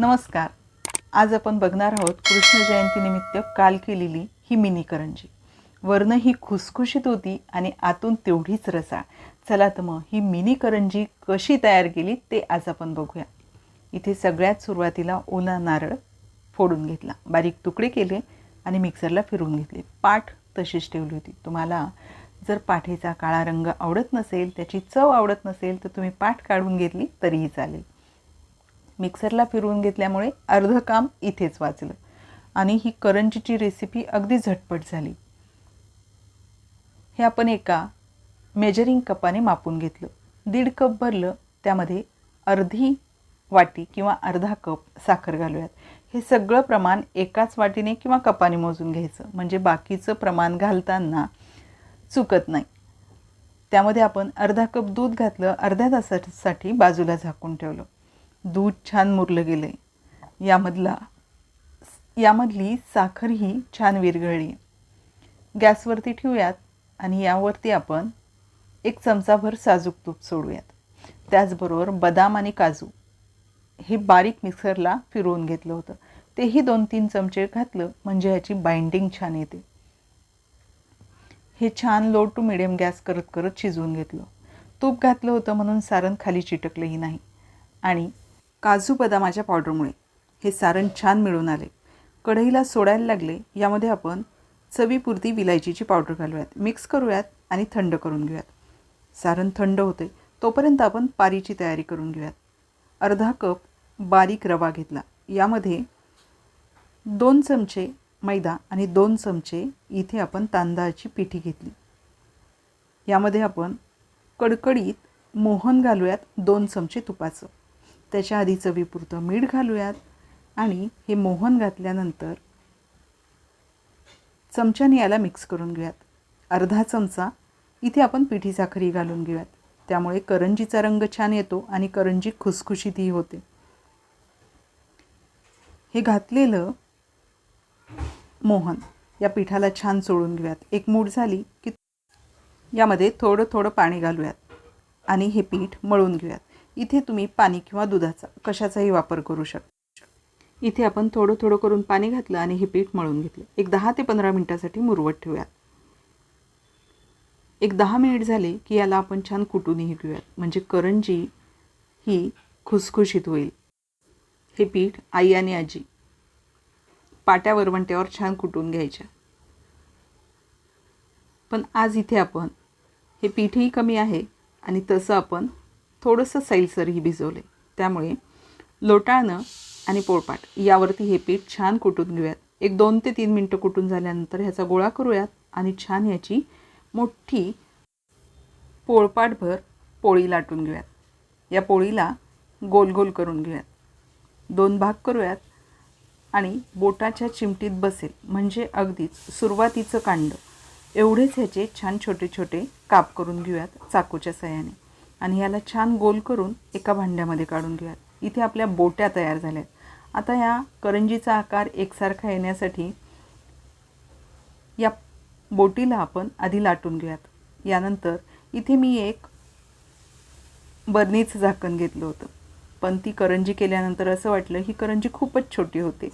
नमस्कार. आज आपण बघणार आहोत कृष्ण जयंतीनिमित्त काल केलेली ही मिनी करंजी. वर्ण ही खुसखुशीत होती आणि आतून तेवढीच रसाळ. चला तर मग ही मिनी करंजी कशी तयार केली ते आज आपण बघूया. इथे सगळ्यात सुरुवातीला ओला नारळ फोडून घेतला. बारीक तुकडे केले आणि मिक्सरला फिरवून घेतले. पाठ तशीच ठेवली होती. तुम्हाला जर पाठीचा काळा रंग आवडत नसेल त्याची चव आवडत नसेल तर तुम्ही पाठ काढून घेतली तरीही चालेल. मिक्सरला फिरवून घेतल्यामुळे अर्धं काम इथेच वाचलं. आणि ही करंजीची रेसिपी अगदी झटपट झाली. हे आपण एका मेजरिंग कपाने मापून घेतलं. दीड कप भरलं त्यामध्ये अर्धी वाटी किंवा अर्धा कप साखर घालूयात. हे सगळं प्रमाण एकाच वाटीने किंवा कपाने मोजून घ्यायचं. म्हणजे बाकीचं प्रमाण घालताना चुकत नाही. त्यामध्ये आपण अर्धा कप दूध घातलं अर्ध्या तासासाठी बाजूला झाकून ठेवलं. दूध छान मुरलं गेलं आहे यामधला यामधली साखर ही छान विरघळली. गॅसवरती ठेवूयात आणि यावरती आपण एक चमचाभर साजूक तूप सोडूयात. त्याचबरोबर बदाम आणि काजू. हे बारीक मिक्सरला फिरवून घेतलं होतं. तेही दोन तीन चमचे घातलं म्हणजे ह्याची बाइंडिंग छान येते. हे छान लो टू मिडियम गॅस करत करत शिजवून घेतलं. तूप घातलं होतं म्हणून सारण खाली चिटकलंही नाही. आणि काजू बदामाच्या पावडरमुळे. हे सारण छान मिळून आले. कढईला सोडायला लागले यामध्ये आपण चवीपुरती विलायचीची पावडर घालूयात. मिक्स करूयात आणि थंड करून घेऊयात. सारण थंड होते तोपर्यंत आपण पारीची तयारी करून घेऊयात. अर्धा कप बारीक रवा घेतला. यामध्ये दोन चमचे मैदा आणि दोन चमचे इथे आपण तांदळाची पिठी घेतली. यामध्ये आपण कडकडीत मोहन घालूयात दोन चमचे तुपाचं. त्याच्या आधी चवीपुरतं मीठ घालूयात. आणि हे मोहन घातल्यानंतर चमच्याने याला मिक्स करून घेऊयात. अर्धा चमचा इथे आपण पिठी साखरी घालून घेऊयात. त्यामुळे करंजीचा रंग छान येतो आणि करंजी खुसखुशीतही होते. हे घातलेलं मोहन या पिठाला छान चोळून घेऊयात. एक मूठ झाली की यामध्ये थोडं थोडं पाणी घालूयात. आणि हे पीठ मळून घेऊयात. इथे तुम्ही पाणी किंवा दुधाचा कशाचाही वापर करू शकता. इथे आपण थोडं थोडं करून पाणी घातलं आणि हे पीठ मळून घेतलं. एक दहा ते पंधरा मिनटासाठी मुरवत ठेवूयात. एक दहा मिनिट झाले की याला आपण छान कुटूनही घेऊयात. म्हणजे करंजी ही खुसखुशीत होईल. हे पीठ आई आणि आजी पाट्या वरवंट्यावर छान कुटून घ्यायच्या. पण आज इथे आपण हे पीठही कमी आहे आणि तसं आपण थोडंसं सैलसरही भिजवले त्यामुळे लोटाळणं आणि पोळपाट यावरती हे पीठ छान कुटून घेऊयात. एक दोन ते तीन मिनटं कुटून झाल्यानंतर ह्याचा गोळा करूयात आणि छान ह्याची मोठी पोळपाटभर पोळी लाटून घेऊयात. या पोळीला गोल गोल करून घेऊयात. दोन भाग करूयात आणि बोटाच्या चिमटीत बसेल. म्हणजे अगदीच सुरुवातीचं कांड. एवढेच ह्याचे छान छोटे छोटे काप करून घेऊयात चाकूच्या सहाय्याने. आणि ह्याला छान गोल करून एका भांड्यामध्ये काढून घेऊयात. इथे आपल्या बोट्या तयार झाल्यात. आता या करंजीचा आकार एकसारखा येण्यासाठी या बोटीला आपण आधी लाटून घेऊयात. यानंतर इथे मी एक बर्नीचं झाकण घेतलं होतं. पण ती करंजी केल्यानंतर असं वाटलं ही करंजी खूपच छोटी होते.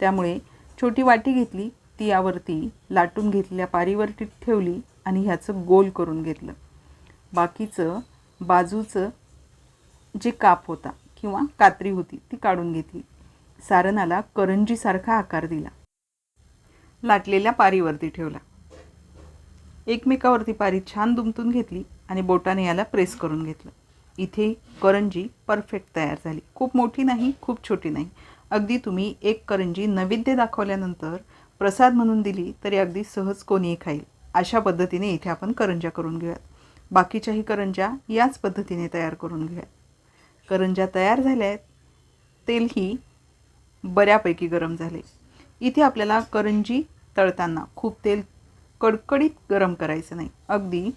त्यामुळे छोटी वाटी घेतली ती यावरती लाटून घेतलेल्या पारीवरती ठेवली आणि ह्याचं गोल करून घेतलं. बाकीचं बाजूचं जे काप होता किंवा कात्री होती ती काढून घेतली. सारणाला करंजीसारखा आकार दिला. लाटलेल्या पारीवरती ठेवला. एकमेकावरती पारी छान दुमतून घेतली आणि बोटाने याला प्रेस करून घेतलं. इथे करंजी परफेक्ट तयार झाली. खूप मोठी नाही खूप छोटी नाही. अगदी तुम्ही एक करंजी नैवेद्य दाखवल्यानंतर प्रसाद म्हणून दिली तरी अगदी सहज कोणीही खाईल. अशा पद्धतीने इथे आपण करंजा करून घेऊयात. बाकीच्याही करंजा याच पद्धतीने तयार करून घ्या करंजा तयार झाल्या आहेत तेलही बऱ्यापैकी गरम झाले. इथे आपल्याला करंजी तळताना खूप तेल कडकडीत गरम करायचं नाही. अगदी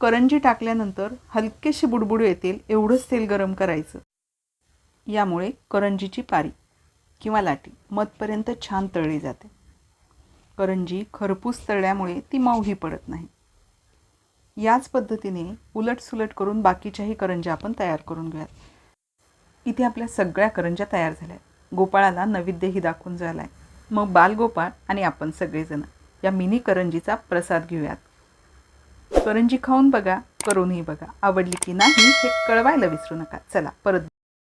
करंजी टाकल्यानंतर हलकेशी बुडबुड येतील एवढंच तेल गरम करायचं. यामुळे करंजीची पारी किंवा लाटी मधपर्यंत छान तळली जाते. करंजी खरपूस तळल्यामुळे ती माऊही पडत नाही. याच पद्धतीने उलटसुलट करून बाकीच्याही करंज्या आपण तयार करून घेऊयात. इथे आपल्या सगळ्या करंज्या तयार झाल्या आहेत. गोपाळाला नैवेद्यही दाखवून झालाय मग बालगोपाळ आणि आपण सगळेजण या मिनी करंजीचा प्रसाद घेऊयात. करंजी खाऊन बघा करूनही बघा. आवडली की नाही हे कळवायला विसरू नका. चला परत